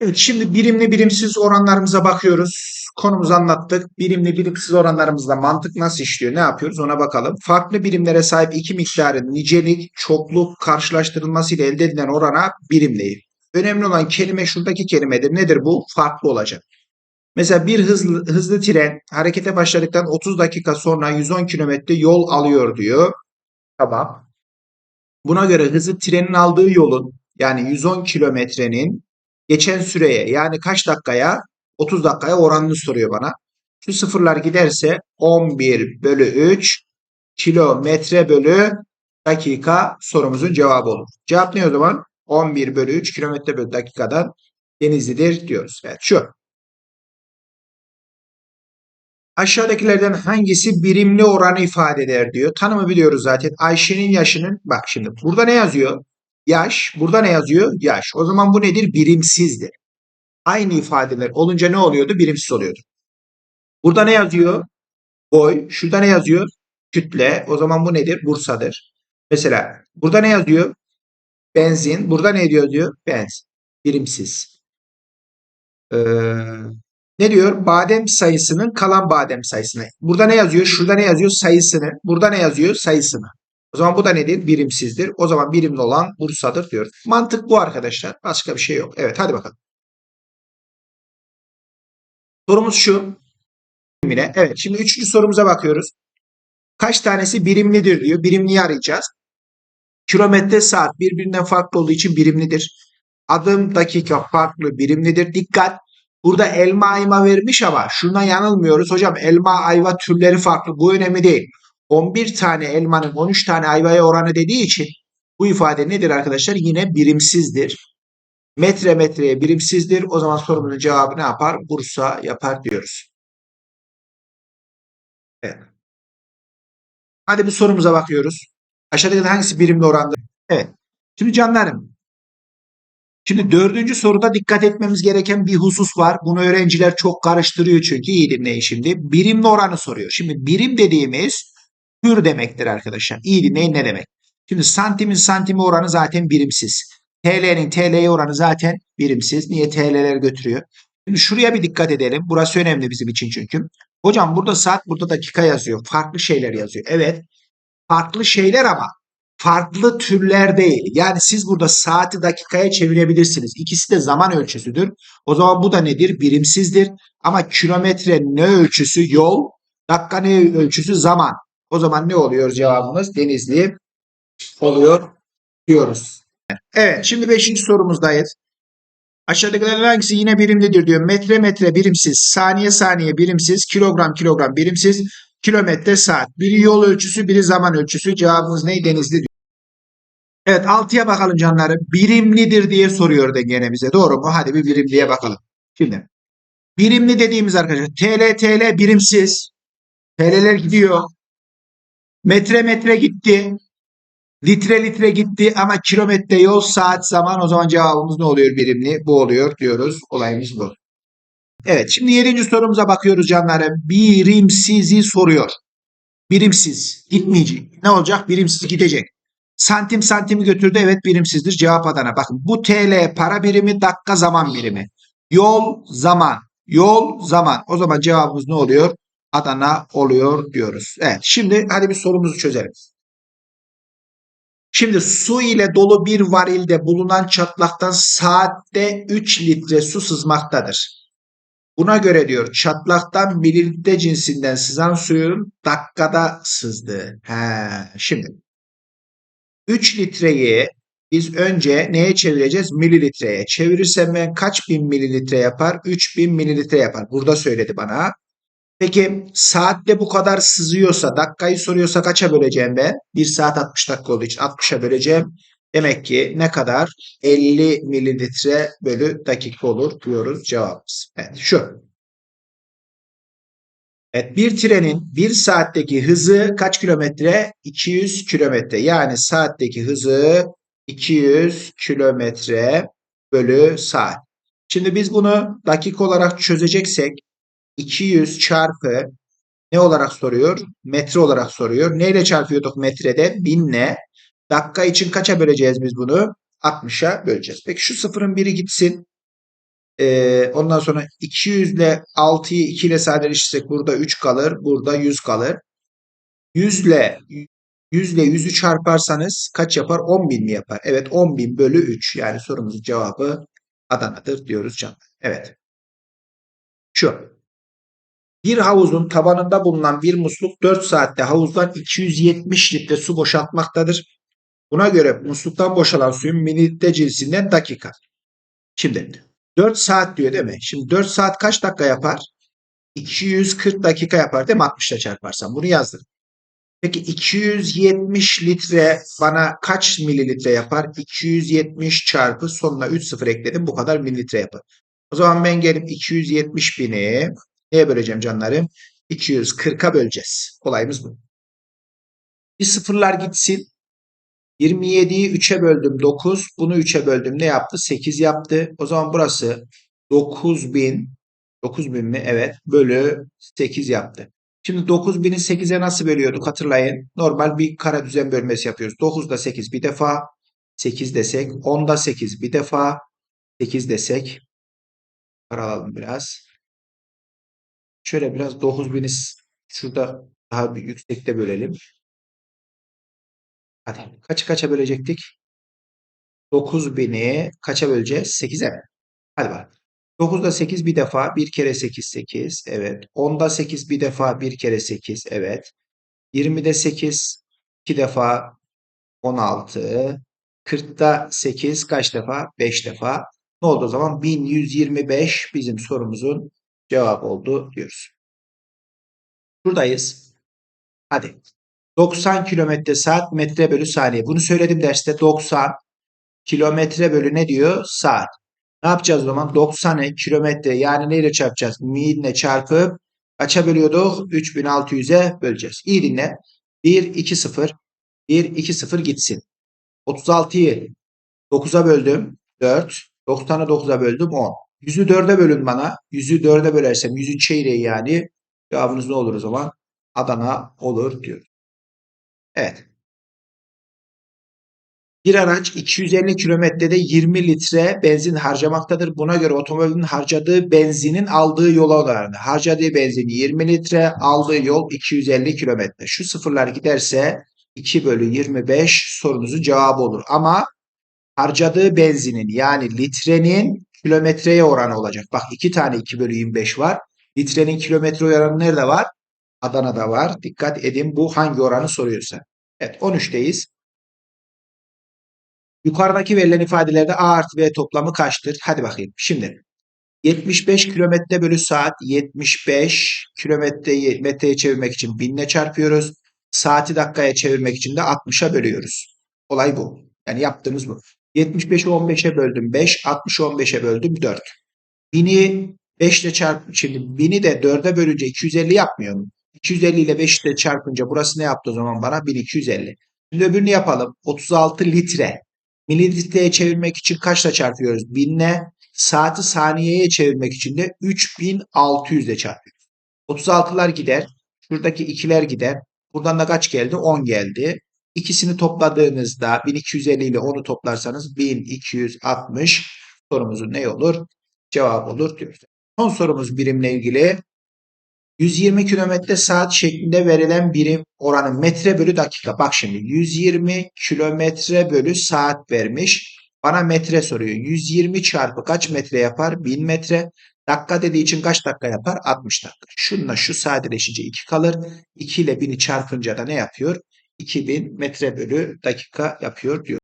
Evet, şimdi birimli birimsiz oranlarımıza bakıyoruz. Konumuzu anlattık. Birimli birimsiz oranlarımızda mantık nasıl işliyor, ne yapıyoruz ona bakalım. Farklı birimlere sahip iki miktarın nicelik, çokluk karşılaştırılmasıyla elde edilen orana birimleyin. Önemli olan kelime şuradaki kelimedir. Nedir bu? Farklı olacak. Mesela bir hızlı, hızlı tren harekete başladıktan 30 dakika sonra 110 kilometre yol alıyor diyor. Tamam. Buna göre hızlı trenin aldığı yolun yani 110 kilometrenin geçen süreye yani kaç dakikaya 30 dakikaya oranını soruyor bana. Şu sıfırlar giderse 11 bölü 3 kilometre bölü dakika sorumuzun cevabı olur. Cevap ne o zaman? 11 bölü 3 kilometre bölü dakikadan Denizli'dir diyoruz. Evet şu. Aşağıdakilerden hangisi birimli oranı ifade eder diyor. Tanımı biliyoruz zaten. Ayşe'nin yaşının bak şimdi burada ne yazıyor? Yaş. Burada ne yazıyor? Yaş. O zaman bu nedir? Birimsizdir. Aynı ifadeler olunca ne oluyordu? Birimsiz oluyordu. Burada ne yazıyor? Boy. Şurada ne yazıyor? Kütle. O zaman bu nedir? Bursa'dır. Mesela burada ne yazıyor? Benzin. Burada ne diyor diyor? Benzin. Birimsiz. Ee, ne diyor? Badem sayısının kalan badem sayısına. Burada ne yazıyor? Şurada ne yazıyor? Sayısını. Burada ne yazıyor? Sayısını. O zaman bu da nedir? Birimsizdir. O zaman birimli olan Bursa'dır diyoruz. Mantık bu arkadaşlar. Başka bir şey yok. Evet hadi bakalım. Sorumuz şu. Evet şimdi üçüncü sorumuza bakıyoruz. Kaç tanesi birimlidir diyor. Birimliyi arayacağız. Kilometre saat birbirinden farklı olduğu için birimlidir. Adım dakika farklı birimlidir. Dikkat Burada elma ayva vermiş ama şuna yanılmıyoruz. Hocam elma ayva türleri farklı. Bu önemli değil. 11 tane elmanın 13 tane ayvaya oranı dediği için bu ifade nedir arkadaşlar? Yine birimsizdir. Metre metreye birimsizdir. O zaman sorumuzun cevabı ne yapar? Bursa yapar diyoruz. Evet. Hadi bir sorumuza bakıyoruz. Aşağıdaki hangisi birimli orandır? Evet. Şimdi canlarım Şimdi dördüncü soruda dikkat etmemiz gereken bir husus var. Bunu öğrenciler çok karıştırıyor çünkü. İyi dinleyin şimdi. Birimli oranı soruyor. Şimdi birim dediğimiz tür demektir arkadaşlar. İyi dinleyin ne demek. Şimdi santimin santime oranı zaten birimsiz. TL'nin TL'ye oranı zaten birimsiz. Niye TL'ler götürüyor? Şimdi şuraya bir dikkat edelim. Burası önemli bizim için çünkü. Hocam burada saat, burada dakika yazıyor. Farklı şeyler yazıyor. Evet. Farklı şeyler ama farklı türler değil. Yani siz burada saati dakikaya çevirebilirsiniz. İkisi de zaman ölçüsüdür. O zaman bu da nedir? Birimsizdir. Ama kilometre ne ölçüsü? Yol. Dakika ne ölçüsü? Zaman. O zaman ne oluyor cevabımız? Denizli oluyor diyoruz. Evet şimdi 5. sorumuzdayız. Aşağıdakilerden hangisi yine birimlidir diyor. Metre metre birimsiz, saniye saniye birimsiz, kilogram kilogram birimsiz, kilometre saat. Biri yol ölçüsü, biri zaman ölçüsü. Cevabımız ne? Denizli diyor. Evet 6'ya bakalım canlarım. Birimlidir diye soruyor dengenemize. Doğru mu? Hadi bir birimliye bakalım. Şimdi birimli dediğimiz arkadaşlar TL TL birimsiz. TL'ler gidiyor. Metre metre gitti. Litre litre gitti ama kilometre yol saat zaman o zaman cevabımız ne oluyor birimli? Bu oluyor diyoruz. Olayımız bu. Evet şimdi yedinci sorumuza bakıyoruz canlarım. Birimsizi soruyor. Birimsiz gitmeyecek. Ne olacak? Birimsiz gidecek. Santim santimi götürdü. Evet birimsizdir. Cevap Adana. Bakın bu TL para birimi dakika zaman birimi. Yol zaman. Yol zaman. O zaman cevabımız ne oluyor? Adana oluyor diyoruz. Evet şimdi hadi bir sorumuzu çözelim. Şimdi su ile dolu bir varilde bulunan çatlaktan saatte 3 litre su sızmaktadır. Buna göre diyor çatlaktan mililitre cinsinden sızan suyun dakikada sızdığı. He, şimdi 3 litreyi biz önce neye çevireceğiz? Mililitreye. Çevirirsem ben kaç bin mililitre yapar? 3000 mililitre yapar. Burada söyledi bana. Peki saatte bu kadar sızıyorsa, dakikayı soruyorsa kaça böleceğim ben? 1 saat 60 dakika olduğu için 60'a böleceğim. Demek ki ne kadar? 50 mililitre bölü dakika olur diyoruz cevabımız. Evet şu. Evet bir trenin 1 saatteki hızı kaç kilometre? 200 kilometre. Yani saatteki hızı 200 kilometre bölü saat. Şimdi biz bunu dakika olarak çözeceksek 200 çarpı ne olarak soruyor? Metre olarak soruyor. Neyle çarpıyorduk metrede? Binle. Dakika için kaça böleceğiz biz bunu? 60'a böleceğiz. Peki şu sıfırın biri gitsin. Ee, ondan sonra 200 ile 6'yı 2 ile sadeleştirirsek burada 3 kalır. Burada 100 kalır. 100 ile 100 ile 100'ü çarparsanız kaç yapar? 10.000 mi yapar? Evet 10.000 bölü 3. Yani sorumuzun cevabı Adana'dır diyoruz canım. Evet. Şu. Bir havuzun tabanında bulunan bir musluk 4 saatte havuzdan 270 litre su boşaltmaktadır. Buna göre musluktan boşalan suyun mililitre cinsinden dakika. Şimdi 4 saat diyor değil mi? Şimdi 4 saat kaç dakika yapar? 240 dakika yapar değil mi? 60 ile çarparsam. Bunu yazdım. Peki 270 litre bana kaç mililitre yapar? 270 çarpı sonuna 3 sıfır ekledim. Bu kadar mililitre yapar. O zaman ben gelip 270 bini neye böleceğim canlarım? 240'a böleceğiz. Olayımız bu. Bir sıfırlar gitsin. 27'yi 3'e böldüm 9. Bunu 3'e böldüm ne yaptı? 8 yaptı. O zaman burası 9000 9000 mi? Evet. Bölü 8 yaptı. Şimdi 9000'i 8'e nasıl bölüyorduk hatırlayın. Normal bir kare düzen bölmesi yapıyoruz. 9'da 8 bir defa. 8 desek. 10'da 8 bir defa. 8 desek. Paralalım biraz. Şöyle biraz 9000'i şurada daha bir yüksekte bölelim. Hadi kaçı kaça bölecektik? 9000'i kaça böleceğiz? 8'e mi? Hadi bak. 9'da 8 bir defa. 1 kere 8 8. Evet. 10'da 8 bir defa. 1 kere 8. Evet. 20'de 8 2 defa. 16. 40'da 8 kaç defa? 5 defa. Ne oldu o zaman? 1125 bizim sorumuzun cevabı oldu diyoruz. Buradayız. Hadi. 90 kilometre saat metre bölü saniye. Bunu söyledim derste 90 kilometre bölü ne diyor? Saat. Ne yapacağız o zaman? 90'ı kilometre yani neyle çarpacağız? Miline çarpıp kaça bölüyorduk? 3600'e böleceğiz. İyi dinle. 1, 2, 0. 1, 2, 0 gitsin. 36'yı 9'a böldüm. 4. 90'ı 9'a böldüm. 10. 100'ü 4'e bölün bana. 100'ü 4'e bölersem 100'ün çeyreği yani. Cevabınız ne olur o zaman? Adana olur diyoruz. Evet. Bir araç 250 kilometrede 20 litre benzin harcamaktadır. Buna göre otomobilin harcadığı benzinin aldığı yol oranı. Harcadığı benzin 20 litre, aldığı yol 250 kilometre. Şu sıfırlar giderse 2 bölü 25 sorunuzun cevabı olur. Ama harcadığı benzinin yani litrenin kilometreye oranı olacak. Bak iki tane 2 bölü 25 var. Litrenin kilometre oranı nerede var? Adana'da var. Dikkat edin bu hangi oranı soruyorsa. Evet 13'teyiz. Yukarıdaki verilen ifadelerde A artı B toplamı kaçtır? Hadi bakayım. Şimdi 75 kilometre bölü saat 75 kilometreyi metreye çevirmek için 1000 ile çarpıyoruz. Saati dakikaya çevirmek için de 60'a bölüyoruz. Olay bu. Yani yaptığımız bu. 75'i 15'e böldüm 5, 60'ı 15'e böldüm 4. 1000'i 5 ile çarp şimdi 1000'i de 4'e bölünce 250 yapmıyor mu? 250 ile 5 ile çarpınca burası ne yaptı o zaman bana? 1250. Şimdi öbürünü yapalım. 36 litre. Mililitreye çevirmek için kaçla çarpıyoruz? 1000 ile. Saati saniyeye çevirmek için de 3600 ile çarpıyoruz. 36'lar gider. Şuradaki ikiler gider. Buradan da kaç geldi? 10 geldi. İkisini topladığınızda 1250 ile 10'u toplarsanız 1260 sorumuzun ne olur? Cevap olur diyoruz. Son sorumuz birimle ilgili. 120 km saat şeklinde verilen birim oranı metre bölü dakika. Bak şimdi 120 kilometre bölü saat vermiş. Bana metre soruyor. 120 çarpı kaç metre yapar? 1000 metre. Dakika dediği için kaç dakika yapar? 60 dakika. Şununla şu sadeleşince 2 kalır. 2 ile 1000'i çarpınca da ne yapıyor? 2000 metre bölü dakika yapıyor diyor.